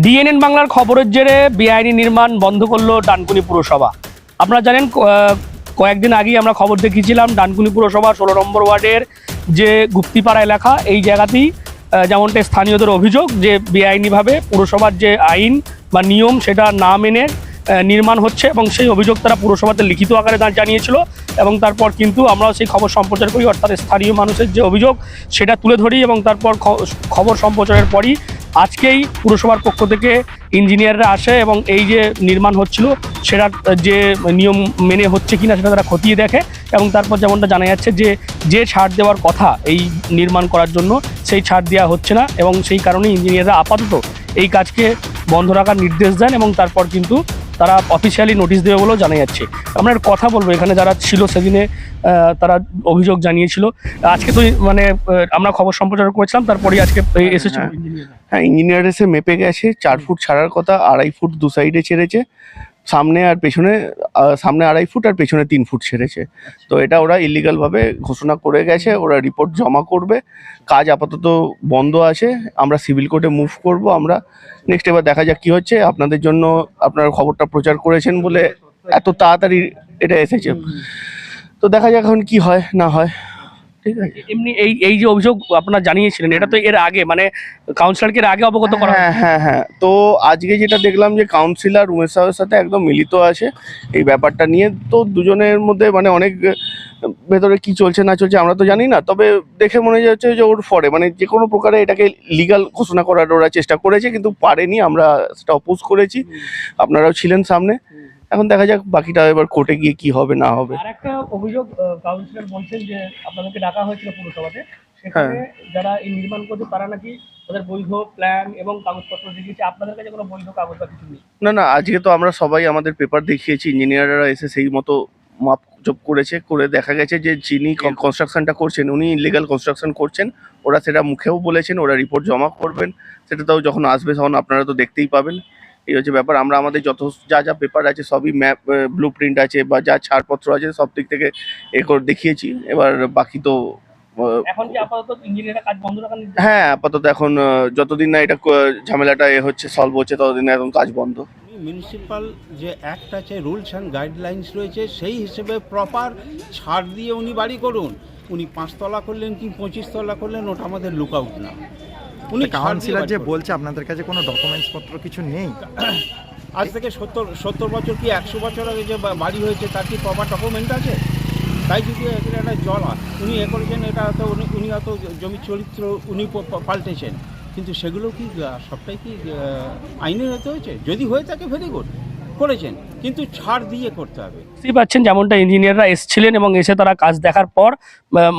DNN বাংলার খবরের জেরে বেআইনি নির্মাণ বন্ধ করল ডানকুনি পুরসভা। আপনারা জানেন কয়েকদিন আগেই আমরা খবর দেখিয়েছিলাম ডানকুনি পুরসভা ষোলো নম্বর ওয়ার্ডের যে গুপ্তিপাড়া এলাকা, এই জায়গাতেই যেমনটা স্থানীয়দের অভিযোগ যে বেআইনিভাবে পুরসভার যে আইন বা নিয়ম সেটা না মেনে নির্মাণ হচ্ছে এবং সেই অভিযোগ তারা পুরসভাতে লিখিত আকারে জানিয়েছিল এবং তারপর কিন্তু আমরা সেই খবর সম্প্রচার করি, অর্থাৎ স্থানীয় মানুষের যে অভিযোগ সেটা তুলে ধরি এবং তারপর খবর সম্প্রচারের পরই আজকেই পুরসভার পক্ষ থেকে ইঞ্জিনিয়াররা আসে এবং এই যে নির্মাণ হচ্ছিল সেটার যে নিয়ম মেনে হচ্ছে কিনা সেটা তারা খতিয়ে দেখে এবং তারপর যেমনটা জানা যাচ্ছে যে যে ছাড় দেওয়ার কথা এই নির্মাণ করার জন্য, সেই ছাড় দেওয়া হচ্ছে না এবং সেই কারণে ইঞ্জিনিয়াররা আপাতত এই কাজকে বন্ধ রাখার নির্দেশ দেন এবং তারপর কিন্তু তারা অফিসিয়ালি নোটিশ দেবে বলেও জানা যাচ্ছে। আমরা একটা কথা বলব এখানে যারা ছিল সেদিনে তারা অভিযোগ জানিয়েছিল। আজকে তো মানে আমরা খবর সম্প্রচার করেছিলাম তারপরেই আজকে এসেছে। হ্যাঁ। হ্যাঁ ইঞ্জিনিয়ার এসে মেপে গেছে চার ফুট ছাড়ার কথা আড়াই ফুট দু সাইডে ছেড়েছে। সামনে আর পেছনে সামনে আড়াই ফুট আর পেছনে তিন ফুট ছেড়েছে। তো এটা ওরা ইলিগাল ভাবে ঘোষণা করে গেছে, ওরা রিপোর্ট জমা করবে। কাজ আপাতত বন্ধ আছে, আমরা সিভিল কোর্টে মুভ করব, আমরা নেক্সট এবার দেখা যাক কি হচ্ছে। আপনাদের জন্য আপনারা খবরটা প্রচার করেছেন বলে এত তাড়াতাড়ি এটা এসেছে। তো দেখা যাক এখন কি হয়, না হয়। ঠিক আছে। এমনি এই এই যে অভিযোগ আপনারা জানিয়েছিলেন এটা তো এর আগে মানে কাউন্সিলরকে এর আগে অবগত করা হ্যাঁ হ্যাঁ হ্যাঁ। তো আজকে যেটা দেখলাম যে কাউন্সিলর উমেশ সাহেবের সাথে একদম মিলিত আছে এই ব্যাপারটা নিয়ে তো দুজনের মধ্যে মানে অনেক ভেতরে কি চলছে না চলছে আমরা তো জানি না তবে দেখে মনে যাচ্ছে যে ওর ফরে মানে যে কোনো প্রকারে এটাকে লিগাল ঘোষণা করার ওরা চেষ্টা করেছে কিন্তু পারেনি আমরা সেটা অপোজ করেছি। আপনারাও ছিলেন সামনে। এখন দেখা যাক বাকিটা এবার কোর্টে গিয়ে কি হবে না হবে। আর একটা অভিযোগ কাউন্সিলর বলছেন যে আপনাদেরকে ডাকা হয়েছিল পুরসভাতে। সেখানে যারা এই নির্মাণ করছে তারা নাকি তাদের বৈধ প্ল্যান এবং কাগজপত্র দেখিয়েছে। আপনাদের কাছে কোনো বৈধ কাগজ বা কিছু নেই? না না আজকে তো আমরা সবাই আমাদের পেপার দেখিয়েছি। ইঞ্জিনিয়াররা এসে সেই মতো মাপ জব করেছে করে দেখা গেছে যে যিনি কনস্ট্রাকশনটা করছেন উনি ইলিগাল কনস্ট্রাকশন করছেন। ওরা সেটা মুখেও বলেছেন ওরা রিপোর্ট জমা করবেন। সেটা তো যখন আসবে তখন আপনারা তো দেখতেই পাবেন। এই হচ্ছে ব্যাপার। আমরা আমাদের যত যা যা পেপার আছে সবই ম্যাপ ব্লু প্রিন্ট আছে বা যা ছাড়পত্র আছে সব দিক থেকে এ করে দেখিয়েছি। এবার বাকি তো হ্যাঁ আপাতত এখন যতদিন না এটা ঝামেলাটা এ হচ্ছে সলভ হচ্ছে ততদিন এখন কাজ বন্ধ। মিউনিসিপাল যে অ্যাক্ট আছে রুলস অ্যান্ড গাইডলাইন্স রয়েছে সেই হিসেবে প্রপার ছাড় দিয়ে উনি বাড়ি করুন। উনি পাঁচতলা করলেন কি পঁচিশতলা করলেন ওটা আমাদের লুক আউট না। উনি কাউন্সিলর যে বলছে আপনাদের কাছে কোনো ডকুমেন্টস পত্র কিছু নেই। আজ থেকে সত্তর সত্তর বছর কি একশো বছর আগে যে বাড়ি হয়েছে তার কি প্রপার ডকুমেন্ট আছে? তাই যদি এখানে একটা জল হয় উনি এ করেছেন এটা হয়তো উনি উনি হয়তো জমির চরিত্র উনি পাল্টেছেন। কিন্তু সেগুলো কি সবটাই কি আইনে আইনের হতে হয়েছে? যদি হয়ে থাকে ভেরি গুড করেছেন, কিন্তু ছাড় দিয়ে করতে হবে। বুঝতেই পাচ্ছেন যেমনটা ইঞ্জিনিয়াররা এসেছিলেন এবং এসে তারা কাজ দেখার পর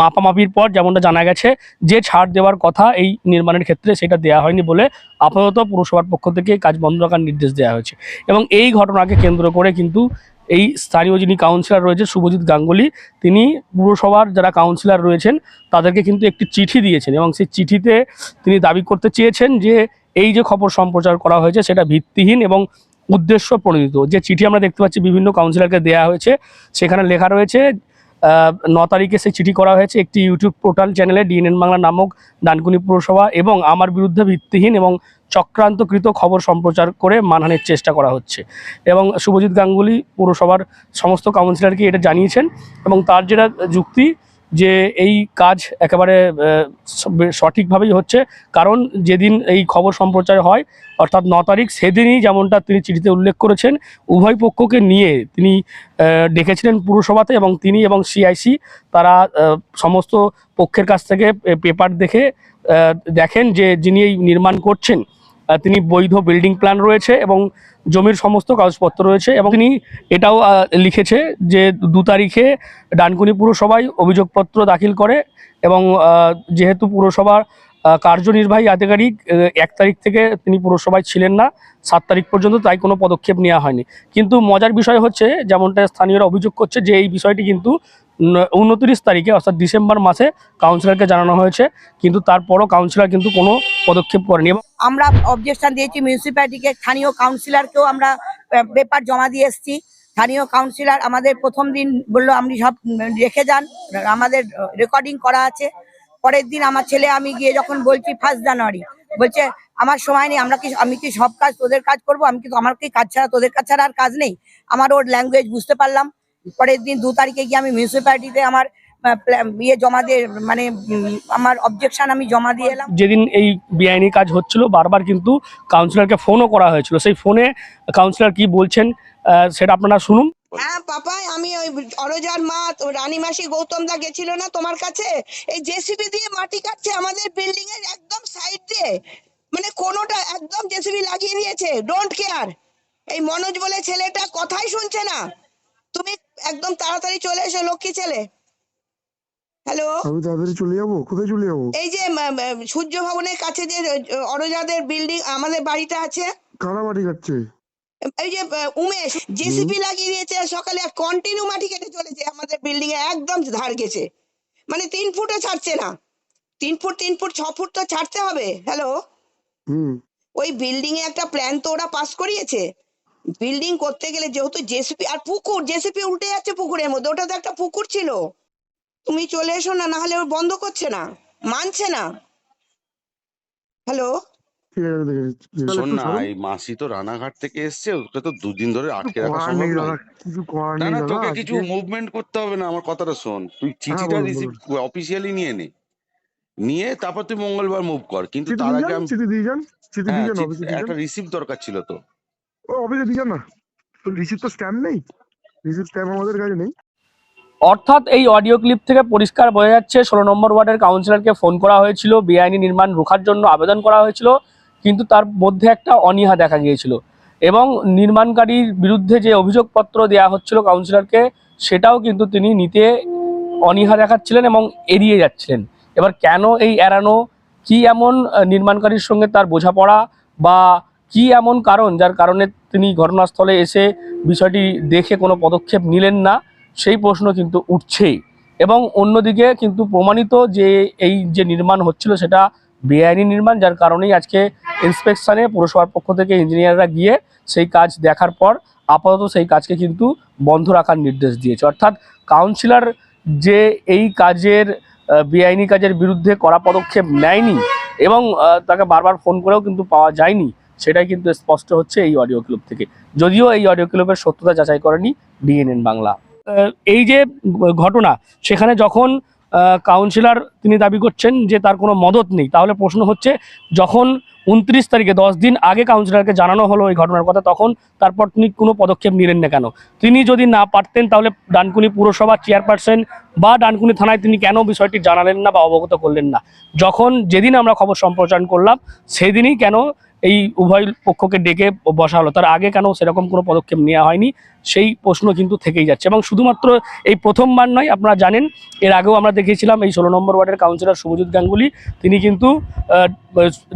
মাপামাপির পর যেমনটা জানা গেছে, যে ছাড় দেওয়ার কথা এই নির্মাণের ক্ষেত্রে সেটা দেওয়া হয়নি বলে আপাতত পুরসভার পক্ষ থেকে কাজ বন্ধ রাখার নির্দেশ দেওয়া হয়েছে। এবং এই ঘটনাকে কেন্দ্র করে কিন্তু এই স্থানীয় যিনি কাউন্সিলর রয়েছে, শুভজিৎ গাঙ্গুলি, তিনি পুরসভার যারা কাউন্সিলর রয়েছেন, তাদেরকে কিন্তু একটি চিঠি দিয়েছেন এবং সেই চিঠিতে তিনি দাবি করতে চেয়েছেন যে এই যে খবর সম্প্রচার করা হয়েছে সেটা ভিত্তিহীন এবং উদ্দেশ্য প্রণোদিত। যে চিঠি আমরা দেখতে পাচ্ছি, বিভিন্ন কাউন্সিলরকে দেওয়া হয়েছে। সেখানে লেখা রয়েছে ন তারিখে সেই চিঠি করা হয়েছে একটি ইউটিউব পোর্টাল চ্যানেলে ডিএনএন বাংলা নামক ডানকুনি পুরসভা এবং আমার বিরুদ্ধে ভিত্তিহীন এবং চক্রান্তকৃত খবর সম্প্রচার করে মানহানির চেষ্টা করা হচ্ছে। এবং শুভজিৎ গাঙ্গুলি পুরসভার সমস্ত কাউন্সিলরকে এটা জানিয়েছেন এবং তার যেটা যুক্তি যে এই কাজ একেবারে সঠিকভাবেই হচ্ছে। কারণ যেদিন এই খবর সম্প্রচার হয়, অর্থাৎ ন তারিখ, সেদিনই যেমনটা তিনি চিঠিতে উল্লেখ করেছেন, উভয় পক্ষকে নিয়ে তিনি ডেকেছিলেন পুরসভাতে এবং তিনি এবং সিআইসি তারা সমস্ত পক্ষের কাছ থেকে পেপার দেখে দেখেন যে যিনি এই নির্মাণ করছেন তিনি বৈধ বিল্ডিং প্ল্যান রয়েছে এবং জমির সমস্ত কাগজপত্র রয়েছে এবং তিনি এটাও লিখেছে যে দু তারিখে ডানকুনি পুরসভায় অভিযোগপত্র দাখিল করে এবং যেহেতু পুরসভার কার্যনির্বাহী আধিকারিক এক তারিখ থেকে তিনি পুরসভায় ছিলেন না, সাত তারিখ পর্যন্ত তাই কোনো পদক্ষেপ নেওয়া হয়নি। কিন্তু মজার বিষয় হচ্ছে, যেমনটা স্থানীয়রা অভিযোগ করছে যে এই বিষয়টি কিন্তু উনত্রিশ তারিখে, অর্থাৎ ডিসেম্বর মাসে কাউন্সিলরকে জানানো হয়েছে, কিন্তু তারপরও কাউন্সিলর কিন্তু কোনো পদক্ষেপ করেনি। আমরা অবজেকশন দিয়েছি মিউনিসিপ্যালিটিকে স্থানীয় কাউন্সিলরকেও আমরা পেপার জমা দিয়ে এসেছি। স্থানীয় কাউন্সিলর আমাদের প্রথম দিন বলল, আপনি সব রেখে যান, আমাদের রেকর্ডিং করা আছে। পরের দিন আমার ছেলে, আমি গিয়ে যখন বলছি, ফার্স্ট জানুয়ারি। বলছে, আমার সময় নেই, আমরা কি, আমি কি সব কাজ তোদের কাজ করব? আমি কি আমার কি কাজ ছাড়া, তোদের কাজ ছাড়া আর কাজ নেই? আমার ওর ল্যাঙ্গুয়েজ বুঝতে পারলাম। পরের দিন দু তারিখে গিয়ে আমি মিউনিসিপ্যালিটিতে আমার ইয়ে জমা দিয়ে মানে আমার অবজেকশন আমি জমা দিয়ে এলাম। যেদিন এই বেআইনি কাজ হচ্ছিল বারবার কিন্তু কাউন্সিলরকে ফোনও করা হয়েছিল। সেই ফোনে কাউন্সিলর কি বলছেন সেটা আপনারা শুনুন। হ্যাঁ পাপাই আমি ওই অরজার মা তো রানী মাসি গৌতম দা গেছিল না তোমার কাছে? এই জেসিবি দিয়ে মাটি কাটছে আমাদের বিল্ডিং এর একদম সাইড দিয়ে। মানে কোনোটা একদম জেসিবি লাগিয়ে দিয়েছে ডোন্ট কেয়ার এই মনোজ বলে ছেলেটা কথাই শুনছে না। তুমি একদম তাড়াতাড়ি চলে এসো লক্ষ্মী ছেলে। হ্যালো আমি তাড়াতাড়ি চলে যাব? কোথায় চলে যাব? এই যে সূর্য ভবনের কাছে যে অরজাদের বিল্ডিং আমাদের বাড়িটা আছে। কারা মাটি কাটছে? এই যে উমেশ জেসিপি লাগিয়ে দিয়েছে সকালে কন্টিনিউ মাটি কেটে চলেছে আমাদের বিল্ডিং এ একদম ধার গেছে। মানে তিন ফুটও ছাড়ছে না। তিন ফুট তিন ফুট ছ ফুট তো ছাড়তে হবে। হ্যালো হুম। ওই বিল্ডিং এ একটা প্ল্যান তো ওরা পাস করিয়েছে। বিল্ডিং করতে গেলে যেহেতু জেসিপি আর পুকুর জেসিপি উল্টে যাচ্ছে পুকুরের মধ্যে ওটা তো একটা পুকুর ছিল। তুমি চলে এসো না নাহলে ও বন্ধ করছে না মানছে না। হ্যালো শোন না এই মাসি তো রানাঘাট থেকে এসছে ওকে তো দুদিন ধরে আটকে রাখা সম্ভব নেই কিছু করার না নেই না তোকে কিছু মুভমেন্ট করতে হবে না আমার কথাটা শোন। তুই চিঠিটা রিসিভ অফিসিয়ালি নিয়ে নে। নিয়ে তারপর তুই মঙ্গলবার মুভ কর কিন্তু তার আগে আমি চিঠি দিয়ে যান চিঠি হ্যাঁ দিয়ে যান চিঠি- অফিসে দিয়ে একটা রিসিভ দরকার ছিল তো। অফিসে দিয়ে যান না রিসিপ্ট তো স্ট্যাম্প নেই। রিসিপ্ট স্ট্যাম্প আমাদের কাছে নেই। অর্থাৎ এই অডিও ক্লিপ থেকে পরিষ্কার বোঝা যাচ্ছে, ষোলো নম্বর ওয়ার্ডের কাউন্সিলরকে ফোন করা হয়েছিল, বেআইনি নির্মাণ রোখার জন্য আবেদন করা হয়েছিল, কিন্তু তার মধ্যে একটা অনীহা দেখা গিয়েছিল। এবং নির্মাণকারীর বিরুদ্ধে যে অভিযোগপত্র দেওয়া হচ্ছিল কাউন্সিলরকে সেটাও কিন্তু তিনি নিতে অনীহা দেখাচ্ছিলেন এবং এড়িয়ে যাচ্ছিলেন। এবার কেন এই এড়ানো? কি এমন নির্মাণকারীর সঙ্গে তার বোঝাপড়া বা কি এমন কারণ যার কারণে তিনি ঘটনাস্থলে এসে বিষয়টি দেখে কোনো পদক্ষেপ নিলেন না? সেই প্রশ্ন কিন্তু উঠছেই। এবং অন্যদিকে কিন্তু প্রমাণিত যে এই যে নির্মাণ হচ্ছিল সেটা বেআইনি নির্মাণ, যার কারণেই আজকে ইন্সপেকশনে পুরসভার পক্ষ থেকে ইঞ্জিনিয়াররা গিয়ে সেই কাজ দেখার পর আপাতত সেই কাজকে কিন্তু বন্ধ রাখার নির্দেশ দিয়েছে। অর্থাৎ কাউন্সিলর যে এই কাজের বেআইনি কাজের বিরুদ্ধে কড়া পদক্ষেপ নেয়নি এবং তাকে বারবার ফোন করেও কিন্তু পাওয়া যায়নি। সেটাই কিন্তু স্পষ্ট হচ্ছে এই অডিও ক্লিপ থেকে। যদিও এই অডিও ক্লিপের সত্যতা যাচাই করেনি ডিএনএন বাংলা। এই যে ঘটনা, সেখানে যখন কাউন্সিলর তিনি দাবি করছেন যে তার কোনো মদত নেই, তাহলে প্রশ্ন হচ্ছে যখন উনত্রিশ তারিখে, দশ দিন আগে কাউন্সিলরকে জানানো হলো এই ঘটনার কথা, তখন তারপর তিনি কোনো পদক্ষেপ নিলেন না কেন? তিনি যদি না পারতেন, তাহলে ডানকুনি পুরসভার চেয়ারপারসন বা ডানকুনি থানায় তিনি কেন বিষয়টি জানালেন না বা অবগত করলেন না? যখন যেদিন আমরা খবর সম্প্রচার করলাম, সেদিনই কেন এই উভয় পক্ষকে ডেকে বসা হলো। তার আগে কেন সেরকম কোনো পদক্ষেপ নেওয়া হয়নি, সেই প্রশ্ন কিন্তু থেকেই যাচ্ছে। এবং শুধুমাত্র এই প্রথমবার নয়, আপনারা জানেন, এর আগেও আমরা দেখিয়েছিলাম এই ষোলো নম্বর ওয়ার্ডের কাউন্সিলর শুভজিৎ গাঙ্গুলি, তিনি কিন্তু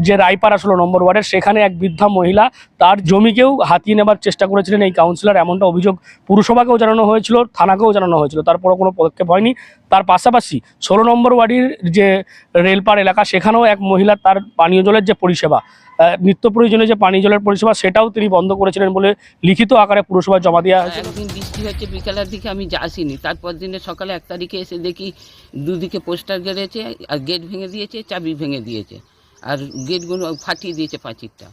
যে রায়পাড়া ষোলো নম্বর ওয়ার্ডের, সেখানে এক বৃদ্ধা মহিলা, তার জমিকেও হাতিয়ে নেবার চেষ্টা করেছিলেন এই কাউন্সিলর এমনটা অভিযোগ পুরসভাকেও জানানো হয়েছিল, থানাকেও জানানো হয়েছিল, তারপরও কোনো পদক্ষেপ হয়নি। তার পাশাপাশি ষোলো নম্বর ওয়ার্ডের যে রেলপাড় এলাকা, সেখানেও এক মহিলা তার পানীয় জলের যে পরিষেবা নিত্য প্রয়োজনীয় যে পানি জলের পরিষেবা সেটাও তিনি বন্ধ করেছিলেন বলে লিখিত আকারে পুরসভা জমা দেওয়া হয়েছে। একদিন বৃষ্টি হচ্ছে বিকালের দিকে আমি যা আসিনি। তারপর দিনে সকালে এক তারিখে এসে দেখি দুদিকে পোস্টার গেড়েছে আর গেট ভেঙে দিয়েছে, চাবি ভেঙে দিয়েছে। আর গেটগুলো ফাটিয়ে দিয়েছে পাঁচিরটা।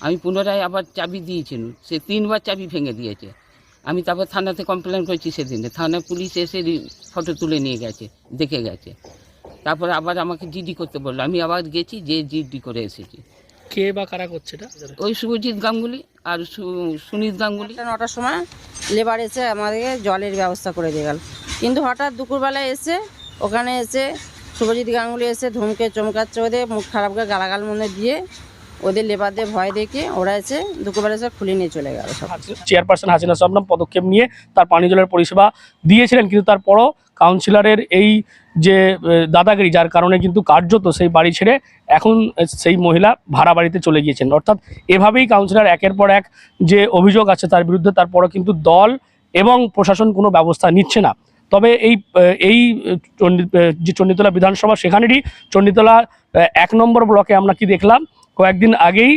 আমি পুনরায় আবার চাবি দিয়েছিল সে তিনবার চাবি ভেঙে দিয়েছে। আমি তারপর থানাতে কমপ্লেন করেছি সেদিনে। থানা পুলিশ এসে ফটো তুলে নিয়ে গেছে, দেখে গেছে। তারপর আবার আমাকে জিডি করতে বলল। আমি আবার গেছি, যে জিডি করে এসেছি। কে বা কারা করছে এটা? ওই শুভজিৎ গাঙ্গুলি আর সু- সুনীত গাঙ্গুলি। নটার সময় লেবার এসে আমাদেরকে জলের ব্যবস্থা করে দিয়ে গেল। কিন্তু হঠাৎ দুপুরবেলায় এসে ওখানে এসে শুভজিৎ গাঙ্গুলি এসে ধমকে চমকাচ্ছে ওদের মুখ খারাপ করে গালাগাল মনে দিয়ে ওদের লেবারদের ভয় দেখে ওরা এসে দুপুরবেলা এসে খুলে নিয়ে চলে গেল সব। চেয়ারপারসন হাসিনা শবনম পদক্ষেপ নিয়ে তার পানীয় জলের পরিষেবা দিয়েছিলেন কিন্তু তারপরও কাউন্সিলরের এই যে দাদাগিরি, যার কারণে কিন্তু কার্যত সেই বাড়ি ছেড়ে এখন সেই মহিলা ভাড়া বাড়িতে চলে গিয়েছেন। অর্থাৎ এভাবেই কাউন্সিলর একের পর এক যে অভিযোগ আছে তার বিরুদ্ধে তারপরও কিন্তু দল এবং প্রশাসন কোনো ব্যবস্থা নিচ্ছে না। তবে এই এই যে চণ্ডীতলা বিধানসভা, সেখানেরই চণ্ডীতলা এক নম্বর ব্লকে আমরা কি দেখলাম? কয়েকদিন আগেই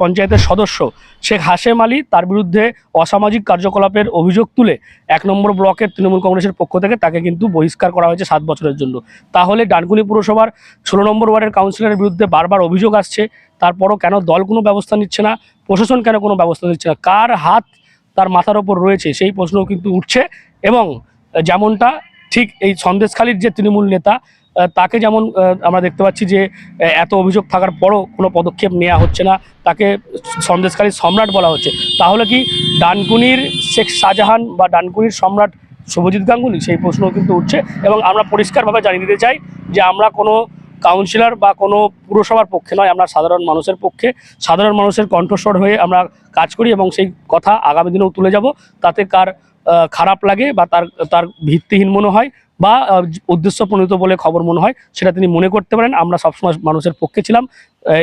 পঞ্চায়েতের সদস্য শেখ হাশেম আলী তার বিরুদ্ধে অসামাজিক কার্যকলাপের অভিযোগ তুলে এক নম্বর ব্লকের তৃণমূল কংগ্রেসের পক্ষ থেকে তাকে কিন্তু বহিষ্কার করা হয়েছে সাত বছরের জন্য। তাহলে ডানকুনি পুরসভার ষোলো নম্বর ওয়ার্ডের কাউন্সিলরের বিরুদ্ধে বারবার অভিযোগ আসছে, তারপরও কেন দল কোনো ব্যবস্থা নিচ্ছে না, প্রশাসন কেন কোনো ব্যবস্থা নিচ্ছে না, কার হাত তার মাথার ওপর রয়েছে সেই প্রশ্নও কিন্তু উঠছে এবং যেমনটা ঠিক এই সন্দেশখালীর যে তৃণমূল নেতা তাকে যেমন আমরা দেখতে পাচ্ছি যে এত অভিযোগ থাকার পরও কোনো পদক্ষেপ নেওয়া হচ্ছে না, তাকে সন্দেশকারী সম্রাট বলা হচ্ছে। তাহলে কি ডানকুনির শেখ শাহজাহান বা ডানকুনির সম্রাট শুভজিৎ গাঙ্গুলি, সেই প্রশ্নও কিন্তু উঠছে এবং আমরা পরিষ্কারভাবে জানিয়ে দিতে চাই যে আমরা কোনো কাউন্সিলর বা কোনো পুরসভার পক্ষে নয়, আমরা সাধারণ মানুষের পক্ষে, সাধারণ মানুষের কণ্ঠস্বর হয়ে আমরা কাজ করি এবং সেই কথা আগামী দিনেও তুলে যাব, তাতে কার খারাপ লাগে বা তার তার ভিত্তিহীন মনে হয় বা উদ্দেশ্য প্রণীত বলে খবর মনে হয়, সেটা তিনি মনে করতে পারেন। আমরা সবসময় মানুষের পক্ষে ছিলাম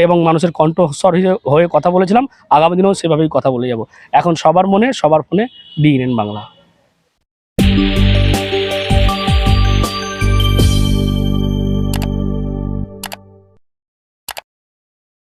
এবং মানুষের কণ্ঠস্বর হয়ে কথা বলেছিলাম। আগামী দিনেও সেভাবেই কথা বলে যাব। এখন সবার মনে, সবার ফোনে ডিএনএন বাংলা।